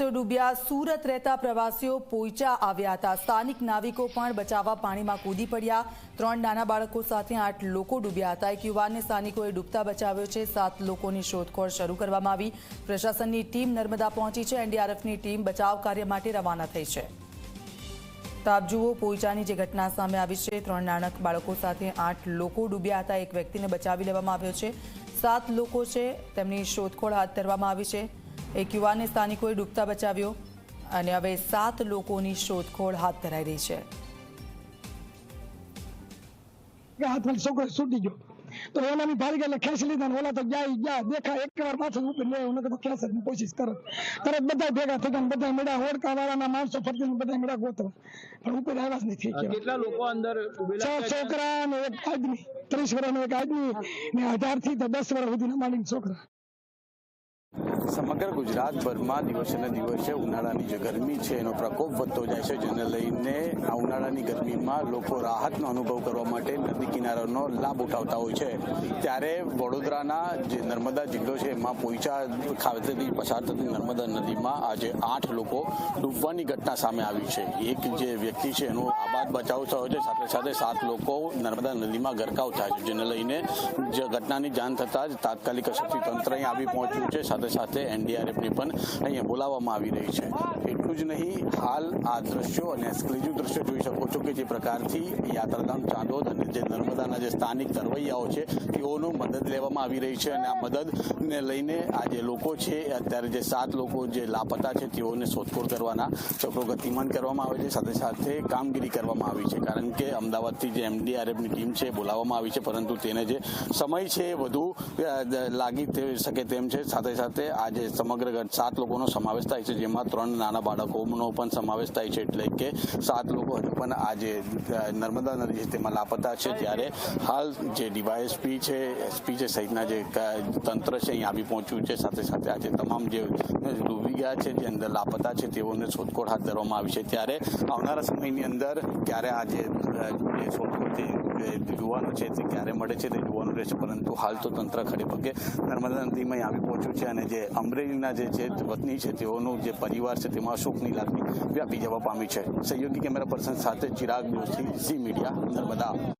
પ્રવાસીઓ ડૂબ્યા સુરત રહેતા પ્રવાસીઓ પોઈચા આવ્યા હતા. સ્થાનિક નાવિકો પણ બચાવવા પાણીમાં કૂદી પડ્યા. ત્રણ નાના બાળકો સાથે આઠ લોકો ડૂબ્યા હતા. એક યુવાનને સ્થાનિકોએ ડૂબતા બચાવ્યો છે. સાત લોકોની શોધખોળ શરૂ કરવામાં આવી. પ્રશાસનની ટીમ નર્મદા પહોંચી છે. એનડીઆરએફની ટીમ બચાવ કાર્ય માટે રવાના થઈ છે. તાપ જુઓ, પોઈચાની જે ઘટના સામે આવી છે. ત્રણ નાનક બાળકો સાથે આઠ લોકો ડૂબ્યા હતા. એક વ્યક્તિને બચાવી લેવામાં આવ્યો છે. સાત લોકો છે. તેમની શોધખોળ હાથ ધરવામાં આવી છે. એક યુવાનને સ્થાનિકોએ ડૂબતા બચાવ્યો અને હવે સાત લોકોની શોધખોળ હાથ ધરાઈ રહી છે. કે હાથમાં છોકરો છૂટી ગયો? તો ઓલા ની ભારી એટલે ખેંચી લીધા ઓલા તો જાય ગયા. દેખા એક વાર પાછળ ઉપર લે ઓને તો ખેંચે કોશિશ તરત તરત બધા ભેગા થઈ બધા મેળા હોડકા વાળાના માણસો ફરતી બધા મેળા ગોતવા. પણ ઉપર આવ્યા જ નથી કેટલા લોકો અંદર છ? છોકરા ને એક આદમી ત્રીસ વર્ષનો એક આદમી ને અઢારથી દસ વર્ષ સુધીના માલિક છોકરા. સમગ્ર ગુજરાતભરમાં દિવસે ને દિવસે ઉનાળાની જે ગરમી છે, એનો પ્રકોપ વધતો જાય છે, જેને લઈને આ ઉનાળાની ગરમીમાં લોકો રાહતનો અનુભવ કરવા માટે નદી કિનારાનો લાભ ઉઠાવતા હોય છે. ત્યારે વડોદરાના જે નર્મદા જિલ્લો છે, એમાં પોઈચા ખાતેથી પસાર થતી નર્મદા નદીમાં આજે આઠ લોકો ડૂબવાની ઘટના સામે આવી છે. એક જે વ્યક્તિ છે, એનો આબાદ બચાવ થયો છે, સાથે સાથે સાત લોકો નર્મદા નદીમાં ગરકાવ થાય છે, જેને લઈને જે ઘટનાની જાણ થતાં જ તાત્કાલિક અસરથી તંત્ર અહીં આવી પહોંચ્યું છે. સાથે સાથે એનડીઆરએફની પણ અહીંયા બોલાવવામાં આવી રહી છે. એટલું જ નહીં, હાલ આ દ્રશ્યો અને એક્સક્લુઝિવ દ્રશ્યો જોઈ શકો છો કે જે પ્રકારથી યાત્રાધામ ચાંદોદ અને જે નર્મદાના જે સ્થાનિક તરવૈયાઓ છે, તેઓનો મદદ લેવામાં આવી રહી છે અને આ મદદને લઈને આ જે લોકો છે, અત્યારે જે સાત લોકો જે લાપતા છે, તેઓને શોધખોળ કરવાના ચક્રો ગતિમાન કરવામાં આવે છે. સાથે સાથે કામગીરી કરવામાં આવી છે, કારણ કે અમદાવાદથી જે એમડીઆરએફની ટીમ છે બોલાવવામાં આવી છે, પરંતુ તેને જે સમય છે એ વધુ લાગી શકે તેમ છે. સાથે સાથે આજે સમગ્ર સાત લોકોનો સમાવેશ થાય છે, જેમાં ત્રણ નાના બાળકોનો પણ સમાવેશ થાય છે, એટલે કે સાત લોકો હજુ પણ આજે નર્મદા નદી છે, તેમાં લાપતા છે. ત્યારે હાલ જે ડીવાયએસપી છે, એસપી છે સહિતના જે તંત્ર છે, અહીં આવી પહોંચ્યું છે. સાથે સાથે આજે તમામ જે ડૂબી ગયા છે, જે અંદર લાપતા છે, તેઓને શોધખોળ હાથ ધરવામાં આવી છે. ત્યારે આવનારા સમયની અંદર ક્યારે આજે શોધખોળ યુવાનો છે તે ક્યારે મળે છે તે જોવાનું રહેશે. પરંતુ હાલ તો તંત્ર ખડે પગે નર્મદા નદીમાં આવી પહોંચ્યું છે અને જે અમરેલીના જે છે વતની છે, તેઓનું જે પરિવાર છે, તેમાં શોકની લાગણી વ્યાપી જવા પામી છે. સહયોગી કેમેરા પર્સન સાથે ચિરાગ જોશી ઝી મીડિયા, નર્મદા.